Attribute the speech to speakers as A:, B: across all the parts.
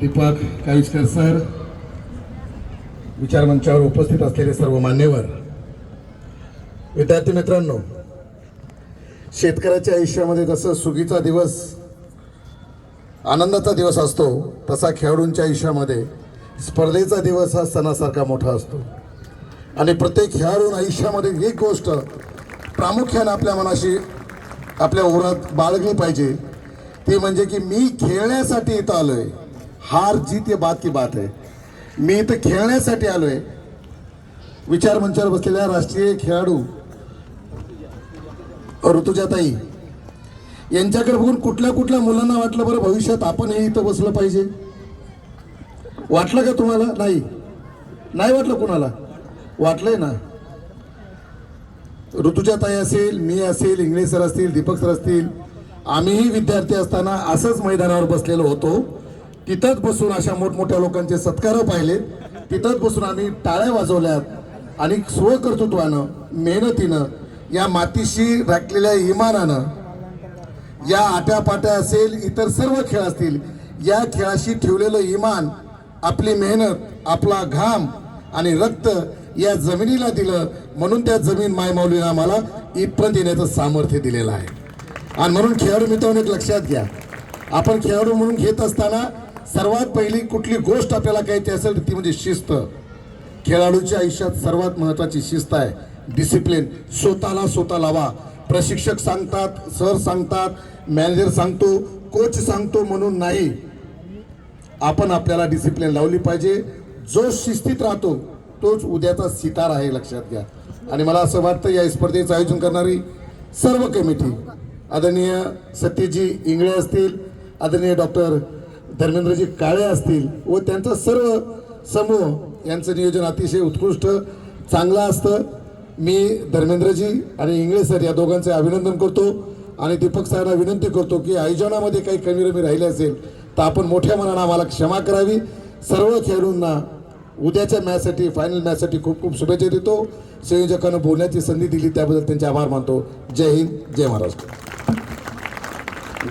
A: Deepak काविस्कर sir विचारमंचावर उपस्थित असलेले सर्व मान्यवर. विद्यार्थी मित्रांनो शेतकऱ्याच्या आयुष्यामध्ये जसं सुगीचा दिवस आनंदाचा दिवस असतो तसा खेळाडूंच्या आयुष्यामध्ये स्पर्धेचा दिवस हा सणासारखा मोठा असतो. आणि प्रत्येक खेळाडून आयुष्यामध्ये ही गोष्ट प्रामुख्याने आपल्या मनाशी आपल्या ओरात बाळगली पाहिजे. ती म्हणजे की मी खेळण्यासाठी इथं आलो आहे हार जीत ये बात की बात आहे मी इथं खेळण्यासाठी आलोय. विचार मंचावर बसलेल्या राष्ट्रीय खेळाडू ऋतुजाताई यांच्याकडे बघून कुठल्या कुठल्या मुलांना वाटलं बरं भविष्यात आपण हे इथं बसलं पाहिजे? वाटलं का तुम्हाला? नाही. नाही वाटलं कुणाला? वाटलंय ना. ऋतुजाताई असेल मी असेल इंगळे सर असतील दीपक सर असतील आम्हीही विद्यार्थी असताना असंच मैदानावर बसलेलो होतो. तिथंच बसून अशा मोठमोठ्या लोकांचे सत्कार पाहिले. तिथंच बसून आम्ही टाळ्या वाजवल्यात आणि स्वकर्तृत्वानं मेहनतीनं या मातीशी राखलेल्या इमानानं या आट्यापाट्या असेल इतर सर्व खेळ असतील या खेळाशी ठेवलेलं इमान आपली मेहनत आपला घाम आणि रक्त या जमिनीला दिलं. म्हणून त्या जमीन मायमाऊलीनं आम्हाला इथपर्यंत येण्याचं सामर्थ्य दिलेलं आहे. आणि म्हणून खेळाडू मित्रांनो एक लक्षात घ्या. आपण खेळाडू म्हणून घेत असताना सर्वात पहिली कुठली गोष्ट आपल्याला कळते असेल ती म्हणजे शिस्त. खेळाडूच्या आयुष्यात सर्वात महत्त्वाची शिस्त आहे. डिसिप्लिन स्वतःला स्वतः लावा. प्रशिक्षक सांगतात सर सांगतात मॅनेजर सांगतो कोच सांगतो म्हणून नाही. आपण आपल्याला डिसिप्लिन लावली पाहिजे. जो शिस्तीत राहतो तोच उद्याचा सितार आहे लक्षात घ्या. आणि मला असं वाटतं या स्पर्धेचं आयोजन करणारी सर्व कमिटी आदरणीय सत्यजी इंगळे असतील आदरणीय डॉक्टर धर्मेंद्रजी काळे असतील व त्यांचा सर्व समूह यांचं नियोजन अतिशय उत्कृष्ट चांगलं असतं. मी धर्मेंद्रजी आणि इंगळे सर या दोघांचे अभिनंदन करतो आणि दीपक सरांना विनंती करतो की आयोजनामध्ये काही कमी रमी राहिले असेल तर आपण मोठ्या मनानं आम्हाला क्षमा करावी. सर्व खेळाडूंना उद्याच्या मॅचसाठी फायनल मॅचसाठी खूप खूप शुभेच्छा देतो. संयोजकांना बोलण्याची संधी दिली त्याबद्दल त्यांचे आभार मानतो. जय हिंद जय महाराष्ट्र.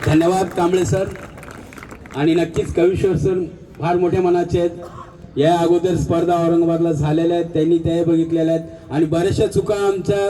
B: धन्यवाद कांबळे सर. आणि नक्कीच कविश्वर सर फार मोठ्या मनाचे आहेत. या अगोदर स्पर्धा औरंगाबादला झालेल्या आहेत त्यांनी त्या बघितलेल्या आहेत. आणि बऱ्याचशा चुका आमच्या